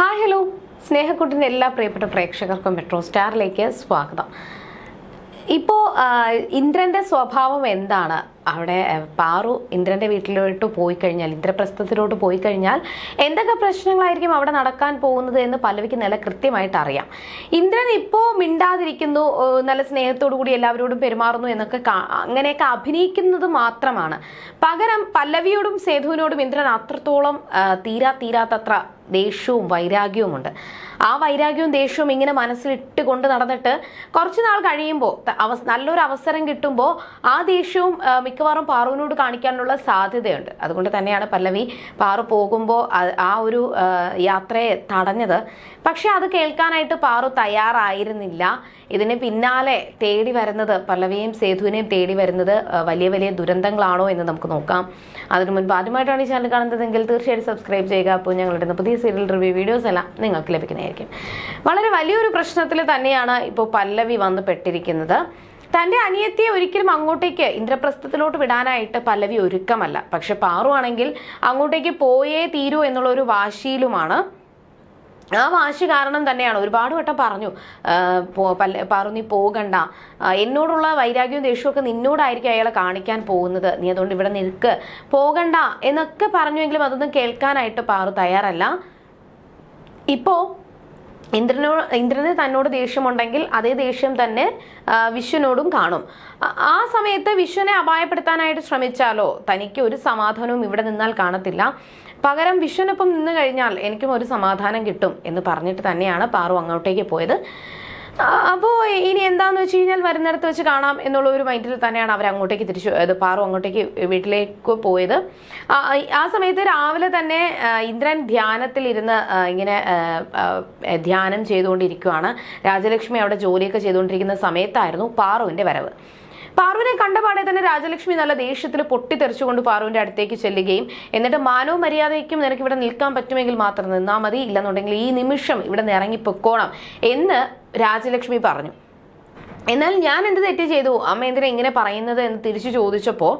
Hi hello. സ്നേഹക്കുട്ടിന്റെ എല്ലാ പ്രിയപ്പെട്ട പ്രേക്ഷകർക്കും മെട്രോ സ്റ്റാറിലേക്ക് സ്വാഗതം. ഇപ്പോൾ ഇന്ദ്രന്റെ സ്വഭാവം എന്താണ്? അവിടെ പാറു ഇന്ദ്രന്റെ വീട്ടിലോട്ട് പോയി കഴിഞ്ഞാൽ ഇന്ദ്രപ്രസ്ഥത്തിലോട്ട് പോയി കഴിഞ്ഞാൽ എന്തൊക്കെ പ്രശ്നങ്ങളായിരിക്കും അവിടെ നടക്കാൻ പോകുന്നത് എന്ന് പല്ലവിക്ക് നല്ല കൃത്യമായിട്ട് അറിയാം. ഇന്ദ്രൻ ഇപ്പോൾ മിണ്ടാതിരിക്കുന്നു നല്ല സ്നേഹത്തോടു കൂടി എല്ലാവരോടും പെരുമാറുന്നു എന്നൊക്കെ അങ്ങനെയൊക്കെ അഭിനയിക്കുന്നത് മാത്രമാണ്. പകരം പല്ലവിയോടും സേതുവിനോടും ഇന്ദ്രൻ അത്രത്തോളം തീരാ തീരാത്തത്ര ദേഷ്യവും വൈരാഗ്യവുമുണ്ട്. ആ വൈരാഗ്യവും ദേഷ്യവും ഇങ്ങനെ മനസ്സിലിട്ട് കൊണ്ട് നടന്നിട്ട് കുറച്ച് നാൾ കഴിയുമ്പോൾ നല്ലൊരു അവസരം കിട്ടുമ്പോൾ ആ ദേഷ്യവും മിക്കവാറും പാറുവിനോട് കാണിക്കാനുള്ള സാധ്യതയുണ്ട്. അതുകൊണ്ട് തന്നെയാണ് പല്ലവി പാറു പോകുമ്പോൾ ആ- ഒരു യാത്രയെ തടഞ്ഞത്. പക്ഷെ അത് കേൾക്കാനായിട്ട് പാറു തയ്യാറായിരുന്നില്ല. ഇതിന് പിന്നാലെ തേടി വരുന്നത് പല്ലവിയെയും സേതുവിനെയും തേടി വരുന്നത് വലിയ വലിയ ദുരന്തങ്ങളാണോ എന്ന് നമുക്ക് നോക്കാം. അതിനു മുൻപ് ആദ്യമായിട്ടാണ് ഈ ചാനൽ കാണുന്നതെങ്കിൽ തീർച്ചയായിട്ടും സബ്സ്ക്രൈബ് ചെയ്യുക. അപ്പോൾ ഞങ്ങളുടെ പുതിയ സീരിയൽ റിവ്യൂ വീഡിയോസ് എല്ലാം നിങ്ങൾക്ക് ലഭിക്കുന്നതായിരിക്കും. വളരെ വലിയൊരു പ്രശ്നത്തിൽ തന്നെയാണ് ഇപ്പോൾ പല്ലവി വന്ന് പെട്ടിരിക്കുന്നത്. തന്റെ അനിയത്തിയെ ഒരിക്കലും അങ്ങോട്ടേക്ക് ഇന്ദ്രപ്രസ്ഥത്തിലോട്ട് വിടാനായിട്ട് പല്ലവി ഒരുക്കമല്ല. പക്ഷെ പാറുവാണെങ്കിൽ അങ്ങോട്ടേക്ക് പോയേ തീരൂ എന്നുള്ള ഒരു വാശിയിലുമാണ്. ആ വാശി കാരണം തന്നെയാണ് ഒരുപാട് വട്ടം പറഞ്ഞു പാറു നീ പോകണ്ട. എന്നോടുള്ള വൈരാഗ്യവും ദേഷ്യവും നിന്നോടായിരിക്കും അയാളെ കാണിക്കാൻ പോകുന്നത്. നീ അതുകൊണ്ട് ഇവിടെ നിൽക്ക്. പോകണ്ട എന്നൊക്കെ പറഞ്ഞുവെങ്കിലും അതൊന്നും കേൾക്കാനായിട്ട് പാറു തയ്യാറല്ല. ഇപ്പോ ഇന്ദ്രനോ ഇന്ദ്രന് തന്നോട് ദേഷ്യമുണ്ടെങ്കിൽ അതേ ദേഷ്യം തന്നെ വിശ്വനോടും കാണും. ആ സമയത്ത് വിശ്വനെ അപായപ്പെടുത്താനായിട്ട് ശ്രമിച്ചാലോ? തനിക്ക് ഒരു സമാധാനവും ഇവിടെ നിന്നാൽ കാണത്തില്ല. പകരം വിശ്വനൊപ്പം നിന്ന് കഴിഞ്ഞാൽ എനിക്കും ഒരു സമാധാനം കിട്ടും എന്ന് പറഞ്ഞിട്ട് തന്നെയാണ് പാറു അങ്ങോട്ടേക്ക് പോയത്. അപ്പോൾ ഇനി എന്താന്ന് വെച്ച് കഴിഞ്ഞാൽ വരുന്നിടത്ത് വെച്ച് കാണാം എന്നുള്ള ഒരു മൈൻഡിൽ തന്നെയാണ് അവർ അങ്ങോട്ടേക്ക് തിരിച്ചു അത് പാറു അങ്ങോട്ടേക്ക് വീട്ടിലേക്ക് പോയത്. ആ, സമയത്ത് രാവിലെ തന്നെ ഇന്ദ്രൻ ധ്യാനത്തിലിരുന്ന് ഇങ്ങനെ ധ്യാനം ചെയ്തുകൊണ്ടിരിക്കുവാണ്. രാജലക്ഷ്മി അവിടെ ജോലിയൊക്കെ ചെയ്തുകൊണ്ടിരിക്കുന്ന സമയത്തായിരുന്നു പാറുവിന്റെ വരവ്. പാറുവിനെ കണ്ടപാടെ തന്നെ രാജലക്ഷ്മി നല്ല ദേഷ്യത്തിൽ പൊട്ടിത്തെറിച്ചുകൊണ്ട് പാറുവിന്റെ അടുത്തേക്ക് ചെല്ലുകയും എന്നിട്ട് മാനവും മര്യാദയ്ക്കും നിനക്ക് ഇവിടെ നിൽക്കാൻ പറ്റുമെങ്കിൽ മാത്രം നിന്നാൽ മതി ഇല്ലെന്നുണ്ടെങ്കിൽ ഈ നിമിഷം ഇവിടെ നിന്ന് ഇറങ്ങിപ്പൊക്കോണം എന്ന് രാജലക്ഷ്മി പറഞ്ഞു. എന്നാൽ ഞാൻ എന്ത് തെറ്റ് ചെയ്തു? അമ്മ എന്തിനാ ഇങ്ങനെ പറയുന്നത് എന്ന് തിരിച്ചു ചോദിച്ചപ്പോൾ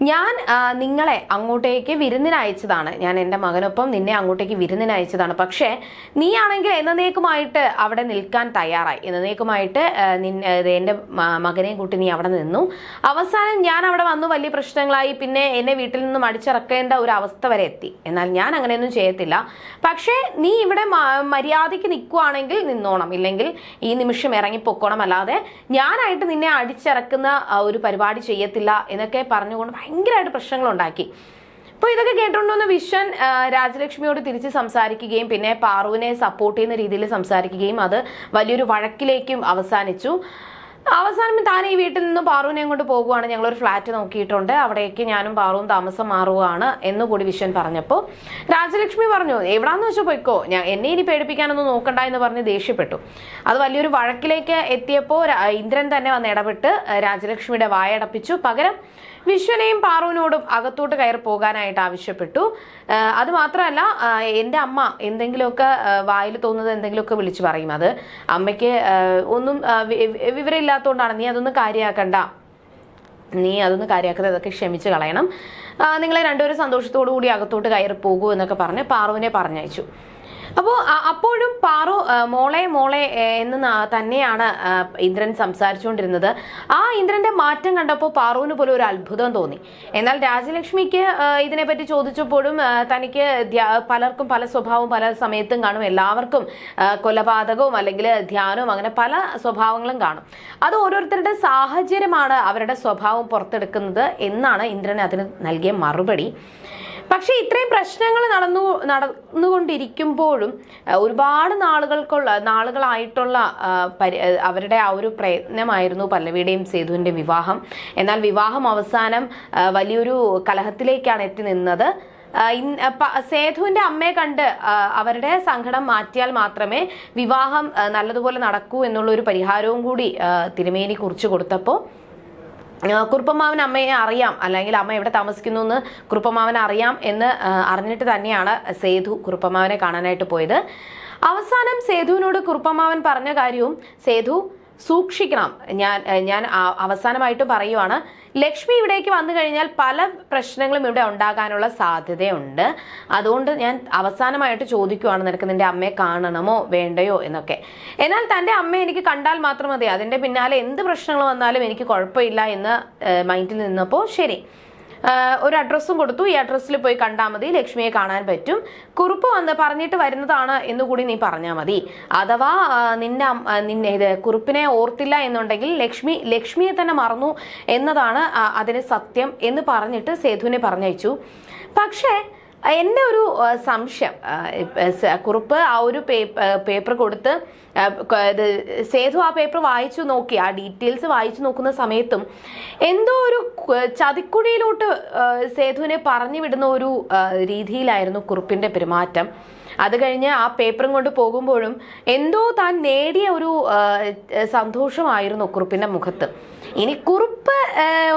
ഞാൻ നിങ്ങളെ അങ്ങോട്ടേക്ക് വിരുന്നിന് അയച്ചതാണ്. ഞാൻ എന്റെ മകനൊപ്പം നിന്നെ അങ്ങോട്ടേക്ക് വിരുന്നിന് അയച്ചതാണ്. പക്ഷേ നീയാണെങ്കിൽ എന്നേക്കുമായിട്ട് അവിടെ നിൽക്കാൻ തയ്യാറായി. എന്നേക്കുമായിട്ട് എന്റെ മകനെയും കൂട്ടി നീ അവിടെ നിന്നു. അവസാനം ഞാൻ അവിടെ വന്നു. വലിയ പ്രശ്നങ്ങളായി. പിന്നെ എന്നെ വീട്ടിൽ നിന്നും അടിച്ചിറക്കേണ്ട ഒരു അവസ്ഥ വരെ എത്തി. എന്നാൽ ഞാൻ അങ്ങനെയൊന്നും ചെയ്യത്തില്ല. പക്ഷേ നീ ഇവിടെ മര്യാദയ്ക്ക് നിൽക്കുവാണെങ്കിൽ നിന്നോണം. ഇല്ലെങ്കിൽ ഈ നിമിഷം ഇറങ്ങിപ്പോക്കോണം. അല്ലാതെ ഞാനായിട്ട് നിന്നെ അടിച്ചിറക്കുന്ന ഒരു പരിപാടി ചെയ്യത്തില്ല എന്നൊക്കെ പറഞ്ഞുകൊണ്ട് ഭയങ്കരമായിട്ട് പ്രശ്നങ്ങൾ ഉണ്ടാക്കി അപ്പോൾ ഇതൊക്കെ കേട്ടുകൊണ്ടുവന്ന വിശ്വൻ രാജലക്ഷ്മിയോട് തിരിച്ച് സംസാരിക്കുകയും പിന്നെ പാറുവിനെ സപ്പോർട്ട് ചെയ്യുന്ന രീതിയിൽ സംസാരിക്കുകയും അത് വലിയൊരു വഴക്കിലേക്കും അവസാനിച്ചു. അവസാനം താൻ ഈ വീട്ടിൽ നിന്ന് പാറുവിനെയും കൊണ്ട് പോകുവാണ്. ഞങ്ങളൊരു ഫ്ലാറ്റ് നോക്കിയിട്ടുണ്ട്. അവിടേക്ക് ഞാനും പാറുവും താമസം മാറുകയാണ് എന്നുകൂടി വിശ്വൻ പറഞ്ഞപ്പോൾ രാജലക്ഷ്മി പറഞ്ഞു എവിടാന്ന് വെച്ചാൽ പോയിക്കോ? ഞാൻ എന്നെ ഇനി പേടിപ്പിക്കാനൊന്നും നോക്കണ്ട എന്ന് പറഞ്ഞ് ദേഷ്യപ്പെട്ടു. അത് വലിയൊരു വഴക്കിലേക്ക് എത്തിയപ്പോൾ ഇന്ദ്രൻ തന്നെ വന്ന് ഇടപെട്ട് രാജലക്ഷ്മിയുടെ വായടപ്പിച്ചു. പകരം വിശ്വനെയും പാറുവിനോടും അകത്തോട്ട് കയറി പോകാനായിട്ട് ആവശ്യപ്പെട്ടു. അതുമാത്രമല്ല അത് മാത്രമല്ല എന്റെ അമ്മ എന്തെങ്കിലുമൊക്കെ വായിൽ തോന്നുന്നത് എന്തെങ്കിലുമൊക്കെ വിളിച്ചു പറയും. അത് അമ്മയ്ക്ക് ഒന്നും വിവരമില്ലാത്തതുകൊണ്ടാണ് നീ അതൊന്നും കാര്യമാക്കണ്ട നീ അതൊന്ന് കാര്യമാക്കുന്നത് അതൊക്കെ ക്ഷമിച്ച് കളയണം. നിങ്ങളെ രണ്ടുപേരും സന്തോഷത്തോടു കൂടി അകത്തോട്ട് കയറി പോകൂ എന്നൊക്കെ പറഞ്ഞ് പാറുവിനെ പറഞ്ഞയച്ചു. അപ്പോൾ അപ്പോഴും പാറു മോളെ മോളെ എന്ന് തന്നെയാണ് ഇന്ദ്രൻ സംസാരിച്ചുകൊണ്ടിരുന്നത്. ആ ഇന്ദ്രന്റെ മാറ്റം കണ്ടപ്പോൾ പാറുവിന് പോലും ഒരു അത്ഭുതം തോന്നി. എന്നാൽ രാജലക്ഷ്മിക്ക് ഇതിനെപ്പറ്റി ചോദിച്ചപ്പോഴും തനിക്ക് പലർക്കും പല സ്വഭാവവും പല സമയത്തും കാണും. എല്ലാവർക്കും കൊലപാതകവും അല്ലെങ്കിൽ ധ്യാനവും അങ്ങനെ പല സ്വഭാവങ്ങളും കാണും. അത് ഓരോരുത്തരുടെ സാഹചര്യമാണ് അവരുടെ സ്വഭാവം പുറത്തെടുക്കുന്നത് എന്നാണ് ഇന്ദ്രൻ അതിന് നൽകിയ മറുപടി. പക്ഷേ ഇത്രയും പ്രശ്നങ്ങൾ നടന്നു നടന്നുകൊണ്ടിരിക്കുമ്പോഴും ഒരുപാട് നാളുകൾക്കുള്ള നാളുകളായിട്ടുള്ള അവരുടെ ആ ഒരു പ്രയത്നമായിരുന്നു പല്ലവിയുടെയും സേതുവിന്റെ വിവാഹം. എന്നാൽ വിവാഹം അവസാനം വലിയൊരു കലഹത്തിലേക്കാണ് എത്തി നിന്നത്. സേതുവിന്റെ അമ്മയെ കണ്ട് അവരുടെ സങ്കടം മാറ്റിയാൽ മാത്രമേ വിവാഹം നല്ലതുപോലെ നടക്കൂ എന്നുള്ള ഒരു പരിഹാരവും കൂടി തിരുമേനി കുറിച്ചു കൊടുത്തപ്പോൾ കുറുപ്പമാവൻ അമ്മയെ അറിയാം. അല്ലെങ്കിൽ അമ്മ എവിടെ താമസിക്കുന്നു എന്ന് കുറുപ്പമാവൻ അറിയാം എന്ന് അറിഞ്ഞിട്ട് തന്നെയാണ് സേതു കുറുപ്പമാവനെ കാണാനായിട്ട് പോയത്. അവസാനം സേതുവിനോട് കുറുപ്പമാവൻ പറഞ്ഞ കാര്യവും സേതു സൂക്ഷിക്കണം. ഞാൻ ഞാൻ അവസാനമായിട്ട് പറയുവാണ്. ലക്ഷ്മി ഇവിടേക്ക് വന്നു കഴിഞ്ഞാൽ പല പ്രശ്നങ്ങളും ഇവിടെ ഉണ്ടാകാനുള്ള സാധ്യതയുണ്ട്. അതുകൊണ്ട് ഞാൻ അവസാനമായിട്ട് ചോദിക്കുവാണ് നിനക്ക് നിന്റെ അമ്മയെ കാണണമോ വേണ്ടയോ എന്നൊക്കെ. എന്നാൽ തന്റെ അമ്മ എനിക്ക് കണ്ടാൽ മാത്രം മതി. അതിന്റെ പിന്നാലെ എന്ത് പ്രശ്നങ്ങൾ വന്നാലും എനിക്ക് കുഴപ്പമില്ല എന്ന് മൈൻഡിൽ നിന്നപ്പോൾ ശരി. ഒരു അഡ്രസ്സും കൊടുത്തു. ഈ അഡ്രസ്സിൽ പോയി കണ്ടാൽ മതി. ലക്ഷ്മിയെ കാണാൻ പറ്റും. കുറിപ്പ് വന്ന് പറഞ്ഞിട്ട് വരുന്നതാണ് എന്നുകൂടി നീ പറഞ്ഞാൽ മതി. അഥവാ നിന്റെ നിന്നെ ഇത് കുറിപ്പിനെ ഓർത്തില്ല എന്നുണ്ടെങ്കിൽ ലക്ഷ്മി ലക്ഷ്മിയെ തന്നെ മറന്നു എന്നതാണ് അതിന് സത്യം എന്ന് പറഞ്ഞിട്ട് സേതുവിനെ പറഞ്ഞയച്ചു. പക്ഷേ എന്റെ ഒരു സംശയം കുറിപ്പ് ആ ഒരു പേപ്പർ കൊടുത്ത് സേതു ആ പേപ്പർ വായിച്ചു നോക്കി ആ ഡീറ്റെയിൽസ് വായിച്ചു നോക്കുന്ന സമയത്തും എന്തോ ഒരു ചതിക്കുഴിയിലോട്ട് സേതുവിനെ പറഞ്ഞു വിടുന്ന ഒരു രീതിയിലായിരുന്നു കുറിപ്പിന്റെ പെരുമാറ്റം. അത് കഴിഞ്ഞ് ആ പേപ്പറും കൊണ്ട് പോകുമ്പോഴും എന്തോ താൻ നേടിയ ഒരു സന്തോഷമായിരുന്നു കുറുപ്പിന്റെ മുഖത്ത്. ഇനി കുറുപ്പ്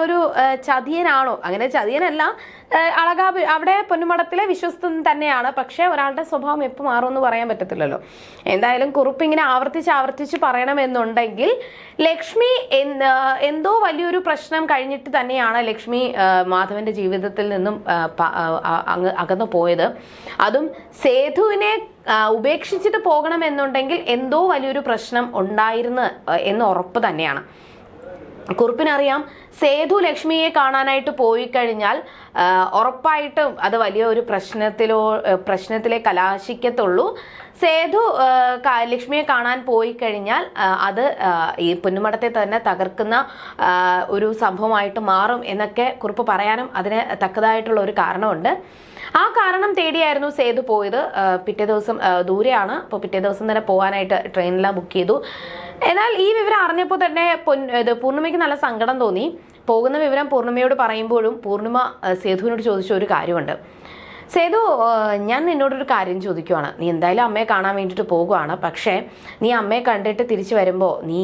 ഒരു ചതിയനാണോ? അങ്ങനെ ചതിയനല്ല അളകാബ് അവിടെ അവിടെ പൊന്നുമടത്തിലെ വിശ്വസ്തൻ തന്നെയാണ്. പക്ഷേ ഒരാളുടെ സ്വഭാവം എപ്പോൾ മാറുമെന്ന് പറയാൻ പറ്റത്തില്ലല്ലോ. എന്തായാലും കുറുപ്പ് ഇങ്ങനെ ആവർത്തിച്ച് ആവർത്തിച്ച് പറയണമെന്നുണ്ടെങ്കിൽ ലക്ഷ്മി എന്ത് വലിയൊരു പ്രശ്നം കഴിഞ്ഞിട്ട് തന്നെയാണ് ലക്ഷ്മി മാധവന്റെ ജീവിതത്തിൽ നിന്നും അകന്നു പോയത്. അതും സേതുവിനെ ഉപേക്ഷിച്ചിട്ട് പോകണമെന്നുണ്ടെങ്കിൽ എന്തോ വലിയൊരു പ്രശ്നം ഉണ്ടായിരുന്നു എന്ന് ഉറപ്പ് തന്നെയാണ്. കുറുപ്പിനറിയാം സേതു ലക്ഷ്മിയെ കാണാനായിട്ട് പോയി കഴിഞ്ഞാൽ ഉറപ്പായിട്ടും അത് വലിയ ഒരു പ്രശ്നത്തിലോ പ്രശ്നത്തിലെ കലാശിക്കത്തുള്ളൂ. സേതു ലക്ഷ്മിയെ കാണാൻ പോയി കഴിഞ്ഞാൽ അത് ഈ പൊന്നുമടത്തെ തന്നെ തകർക്കുന്ന ഒരു സംഭവമായിട്ട് മാറും എന്നൊക്കെ കുറിപ്പ് പറയാനും അതിന് തക്കതായിട്ടുള്ള ഒരു കാരണമുണ്ട്. ആ കാരണം തേടിയായിരുന്നു സേതു പോയത്. പിറ്റേ ദിവസം ദൂരെയാണ്. അപ്പോൾ പിറ്റേ ദിവസം തന്നെ പോകാനായിട്ട് ട്രെയിനെല്ലാം ബുക്ക് ചെയ്തു. എന്നാൽ ഈ വിവരം അറിഞ്ഞപ്പോൾ തന്നെ ഇത് പൂർണിമയ്ക്ക് നല്ല സങ്കടം തോന്നി. പോകുന്ന വിവരം പൂർണിമയോട് പറയുമ്പോഴും പൂർണിമ സേതുവിനോട് ചോദിച്ച ഒരു കാര്യമുണ്ട്. സേതു ഞാൻ നിന്നോടൊരു കാര്യം ചോദിക്കുവാണ്. നീ എന്തായാലും അമ്മയെ കാണാൻ വേണ്ടിയിട്ട് പോകുവാണ്. പക്ഷേ നീ അമ്മയെ കണ്ടിട്ട് തിരിച്ചു വരുമ്പോൾ നീ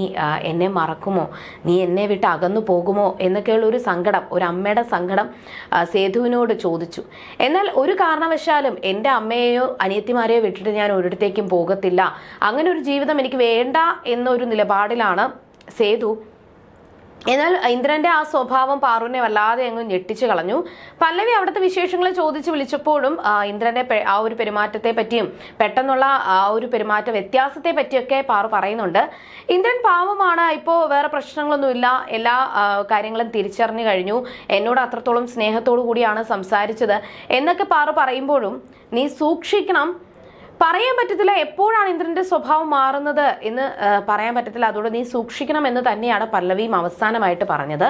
എന്നെ മറക്കുമോ? നീ എന്നെ വിട്ട് അകന്നു പോകുമോ? എന്നൊക്കെയുള്ള ഒരു സങ്കടം ഒരു അമ്മയുടെ സങ്കടം സേതുവിനോട് ചോദിച്ചു. എന്നാൽ ഒരു കാരണവശാലും എന്റെ അമ്മയെയോ അനിയത്തിമാരെയോ വിട്ടിട്ട് ഞാൻ ഒരിടത്തേക്കും പോകത്തില്ല. അങ്ങനെ ഒരു ജീവിതം എനിക്ക് വേണ്ട എന്നൊരു നിലപാടിലാണ് സേതു എന്നാൽ ഇന്ദ്രന്റെ ആ സ്വഭാവം പാറുവിനെ വല്ലാതെ അങ്ങ് ഞെട്ടിച്ചു കളഞ്ഞു. പല്ലവി അവിടുത്തെ വിശേഷങ്ങൾ ചോദിച്ച് വിളിച്ചപ്പോഴും ഇന്ദ്രന്റെ ആ ഒരു പെരുമാറ്റത്തെ പറ്റിയും പെട്ടെന്നുള്ള ആ ഒരു പെരുമാറ്റ വ്യത്യാസത്തെ പറ്റിയൊക്കെ പാറു പറയുന്നുണ്ട്. ഇന്ദ്രൻ പാവമാണ് ഇപ്പോൾ വേറെ പ്രശ്നങ്ങളൊന്നുമില്ല. എല്ലാ കാര്യങ്ങളും തിരിച്ചറിഞ്ഞു കഴിഞ്ഞു. എന്നോട് അത്രത്തോളം സ്നേഹത്തോടു കൂടിയാണ് സംസാരിച്ചത്. എന്നൊക്കെ പാറു പറയുമ്പോഴും നീ സൂക്ഷിക്കണം പറയാൻ പറ്റത്തില്ല എപ്പോഴാണ് ഇന്ദ്രന്റെ സ്വഭാവം മാറുന്നത് എന്ന് പറയാൻ പറ്റത്തില്ല. അതുകൊണ്ട് നീ സൂക്ഷിക്കണം എന്ന് തന്നെയാണ് പല്ലവിയും അവസാനമായിട്ട് പറഞ്ഞത്.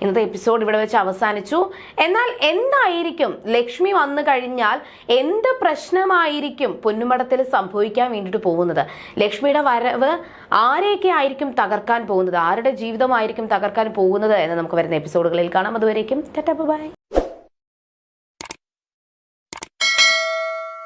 ഇന്നത്തെ എപ്പിസോഡ് ഇവിടെ വെച്ച് അവസാനിച്ചു. എന്നാൽ എന്തായിരിക്കും? ലക്ഷ്മി വന്നു കഴിഞ്ഞാൽ എന്ത് പ്രശ്നമായിരിക്കും പൊന്നുമടത്തിൽ സംഭവിക്കാൻ വേണ്ടിയിട്ട് പോകുന്നത്? ലക്ഷ്മിയുടെ വരവ് ആരെയൊക്കെ ആയിരിക്കും തകർക്കാൻ പോകുന്നത്? ആരുടെ ജീവിതമായിരിക്കും തകർക്കാൻ പോകുന്നത് എന്ന് നമുക്ക് വരുന്ന എപ്പിസോഡുകളിൽ കാണാം. അതുവരേക്കും ബൈ.